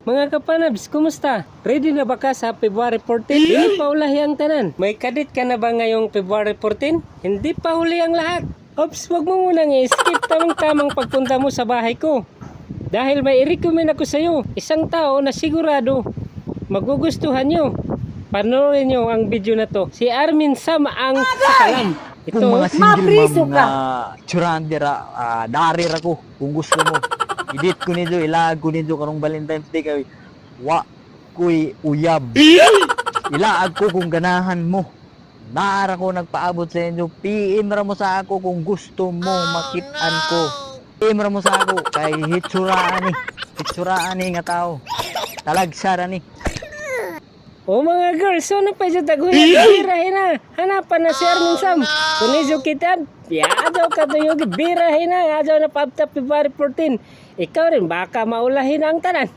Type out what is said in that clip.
Mga kapanabs, kumusta? Ready na ba ka sa February 14? Hindi pa ulahi ang tanan. May kadit ka na ba ngayong February 14? Hindi pa huli ang lahat. Ops, wag mo munang i-skip tamang-tamang pagpunta mo sa bahay ko. Dahil may i-recommend ako sa iyo, isang tao na sigurado magugustuhan nyo. Panoorin nyo ang video na to. Si Armin Sam ang sakalam. Ito, Kung mga single Mapriso mom ka. na churandira, uh, darir ako kung gusto mo. Edit ko nito, ilag ko nito karong Valentine's Day kay wa kuy uyab. Ilaag ko kung ganahan mo. Naara ko nagpaabot sa inyo. PM ra mo sa ako kung gusto mo makitaan ko. PM ra mo sa ako kay hitsuraan ni. Hitsuraan ni nga tao. Talagsara ni. O mga girls, so na pa dyan taguhin birahin na. Hanapan na si Armin Sam. Kunizo kita, piadaw ka to yung birahin na. Adyaw na pa February 14. Ikaw rin, baka maulahin ang tanan.